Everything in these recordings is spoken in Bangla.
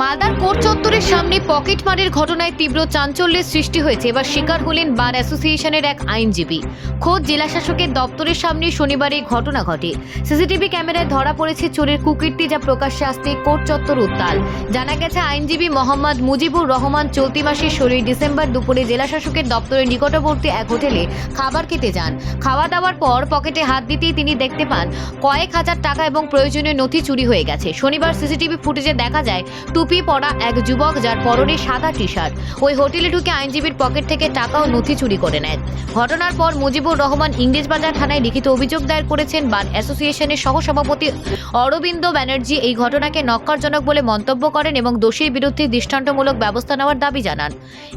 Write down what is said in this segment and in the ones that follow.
মালদার কোর্ট চত্বরের সামনে পকেট মারের ঘটনায় তীব্র চাঞ্চল্যের সৃষ্টি হয়েছে। এবার শিকার হলেন বার অ্যাসোসিয়েশনের এক আইনজীবী। খোদ জেলা শাসকের দপ্তরের সামনে শনিবার এই ঘটনা ঘটে। সিসিটিভি ক্যামেরায় ধরা পড়েছে চোরের কুকীর্তি যা প্রকাশ্যে আসতে কোর্ট চত্বর উত্তাল। জানা গেছে, আইনজীবী মোহাম্মদ মুজিবুর রহমান চলতি মাসের ষোলোই ডিসেম্বর দুপুরে জেলা শাসকের দপ্তরের নিকটবর্তী এক হোটেলে খাবার খেতে যান। খাওয়া দাওয়ার পর পকেটে হাত দিতেই তিনি দেখতে পান, কয়েক হাজার টাকা এবং প্রয়োজনীয় নথি চুরি হয়ে গেছে। শনিবার সিসিটিভি ফুটেজে দেখা যায় টুপি পরা এক যুবক যার পরনে সাদা টি শার্ট ওই হোটেলে ঢুকে আইনজীবীর পকেট থেকে টাকা ও নথি চুরি করে নেয়। ঘটনার পর মুজিবুর রহমান ইংরেজবাজার থানায় লিখিত অভিযোগ দায়ের করেছেন বার অ্যাসোসিয়েশনের সহসভাপতি অরবিন্দ ব্যানার্জি এই ঘটনাকে নক্কারজনক বলে মন্তব্য করেন এবং দোষীর বিরুদ্ধে দৃষ্টান্তমূলক ব্যবস্থা নেওয়ার দাবি জানান।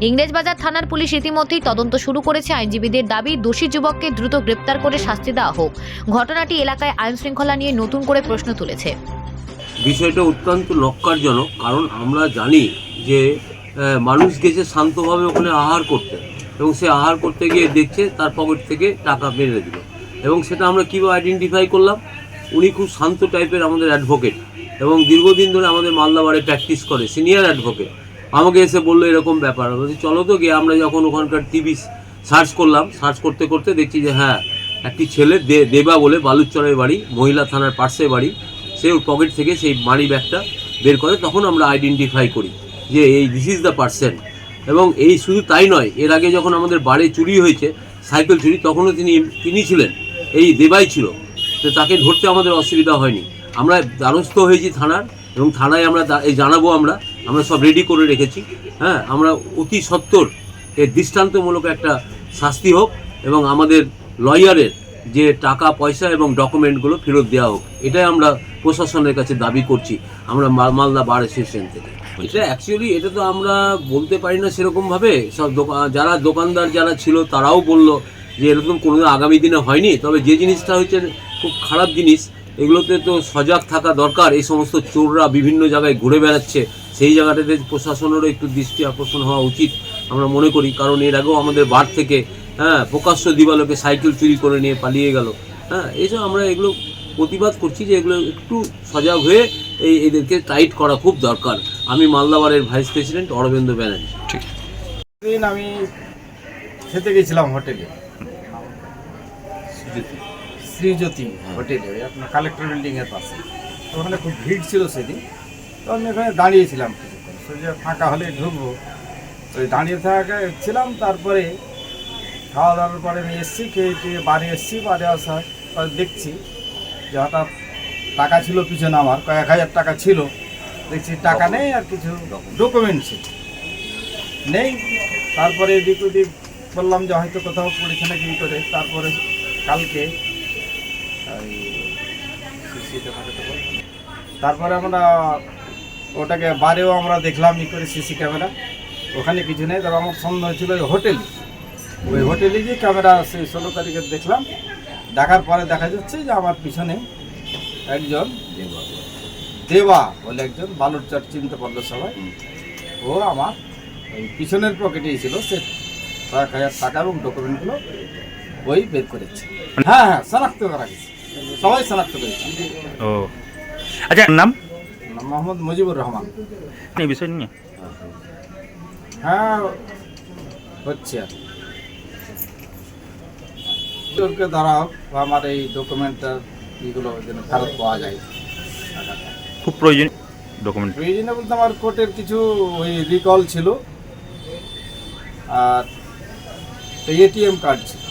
ইংরেজবাজার থানার পুলিশ ইতিমধ্যেই তদন্ত শুরু করেছে আইনজীবীদের দাবি, দোষী যুবককে দ্রুত গ্রেপ্তার করে শাস্তি দেওয়া হোক। ঘটনাটি এলাকায় আইন শৃঙ্খলা নিয়ে নতুন করে প্রশ্ন তুলেছে। বিষয়টা অত্যন্ত নক্কারজনক কারণ আমরা জানি যে মানুষ গেছে শান্তভাবে ওখানে আহার করতে এবং সে আহার করতে গিয়ে দেখছে তার পকেট থেকে টাকা মেরে দিল এবং সেটা আমরা কীভাবে আইডেন্টিফাই করলাম? উনি খুব শান্ত টাইপের আমাদের অ্যাডভোকেট এবং দীর্ঘদিন ধরে আমাদের মালদাবাড়ে প্র্যাকটিস করে সিনিয়র অ্যাডভোকেট আমাকে এসে বলল এরকম ব্যাপার। বলছি, চলো তো গিয়ে আমরা যখন ওখানকার টিভি সার্চ করলাম সার্চ করতে করতে দেখছি যে হ্যাঁ একটি ছেলে দেবা বলে বালুচরের বাড়ি, মহিলা থানার পার্শ্বে বাড়ি। সে ওর পকেট থেকে সেই মানি ব্যাগটা বের করে তখন আমরা আইডেন্টিফাই করি যে এই দিস ইজ দ্য পার্সন এবং এই শুধু তাই নয়, এর আগে যখন আমাদের বাড়ি চুরি হয়েছে সাইকেল চুরি, তখনও তিনি তিনি ছিলেন, এই দেবাই ছিল। তো তাকে ধরতে আমাদের অসুবিধা হয়নি। আমরা দ্বারস্থ হয়েছি থানার এবং থানায় আমরা এই জানাব আমরা আমরা সব রেডি করে রেখেছি। হ্যাঁ আমরা অতি সত্বর এর দৃষ্টান্তমূলক একটা শাস্তি হোক এবং আমাদের লয়ারের যে টাকা, পয়সা এবং ডকুমেন্টগুলো ফেরত দেওয়া হোক, এটাই আমরা প্রশাসনের কাছে দাবি করছি, আমরা মাল- মালদা বার অ্যাসোসিয়েশন থেকে। এটা অ্যাকচুয়ালি এটা তো আমরা বলতে পারি না সেরকমভাবে। সব দোকান যারা দোকানদার যারা ছিল, তারাও বলল যে এরকম কোনো আগামী দিনে হয়নি। তবে যে জিনিসটা হচ্ছে, খুব খারাপ জিনিস, এগুলোতে তো সজাগ থাকা দরকার। এই সমস্ত চোররা বিভিন্ন জায়গায় ঘুরে বেড়াচ্ছে। সেই জায়গাটাতে প্রশাসনেরও একটু দৃষ্টি আকর্ষণ হওয়া উচিত, আমরা মনে করি। কারণ এর আগেও আমাদের বার থেকে হ্যাঁ প্রকাশ্য দিবালোকে সাইকেল চুরি করে নিয়ে পালিয়ে গেল। হ্যাঁ এইসব আমরা এগুলো প্রতিবাদ করছি যে এগুলো একটু সজাগ হয়ে এই এদেরকে টাইট করা খুব দরকার। আমি মালদাবারের ভাইস প্রেসিডেন্ট অরবিন্দ ব্যানার্জি। দিন আমি খেতে গেছিলাম হোটেলে। শ্রীজ্যোতি। হোটেলে ওই আপনার কালেক্টর বিল্ডিং এর পাশে। তো ওখানে খুব ভিড় ছিল সেদিন। তো আমি ওখানে দাঁড়িয়েছিলাম কিছুক্ষণ। ফাঁকা হলে ঢুকবো। তো ওই দাঁড়িয়ে থাকা ছিলাম তারপরে খাওয়া দাওয়ার পরে আমি এসেছি খেয়ে টেয়ে বাড়ি এসেছি বাড়ি আসার পরে দেখছি যে হঠাৎ টাকা ছিল পিছনে আমার কয়েক হাজার টাকা ছিল। দেখছি টাকা নেই আর কিছু ডকুমেন্ট ছিল। নেই তারপরে এদিক ওদিক বললাম যে হয়তো কোথাও পড়েছে নাকি ই করে। তারপরে কালকে। তারপরে আমরা ওটাকে বারেও আমরা দেখলাম ই করে সিসি ক্যামেরা। ওখানে কিছু নেই তবে আমার সন্দেহ ছিল হোটেলে। ওই হোটেলে গিয়ে ক্যামেরা সেই ষোলো তারিখে দেখলাম। দেখার পরে দেখা যাচ্ছে যে আমার পিছনে একজন দেবা বলে একজন বালুর বালুরচর চিনতে পারল সবাই। ও আমার ওই পিছনের পকেটেই ছিল সে কয়েক হাজার টাকা এবং ডকুমেন্টগুলো ওই বের করেছে। হ্যাঁ হ্যাঁ শনাক্ত করা গেছে। সবাই শনাক্ত করেছে। ও। আচ্ছা নাম? মোহাম্মদ মুজিবুর রহমান। এই বিষয় নিয়ে? হ্যাঁ হচ্ছে আর চোরকে ধরা হোক বা আমার এই ডকুমেন্টটা এগুলো যেন ফেরত পাওয়া যায়। খুব প্রয়োজন ডকুমেন্ট প্রয়োজনীয় বলতে আমার কোর্টের কিছু ওই রিকল ছিল। আর এটিএম কার্ড ছিল।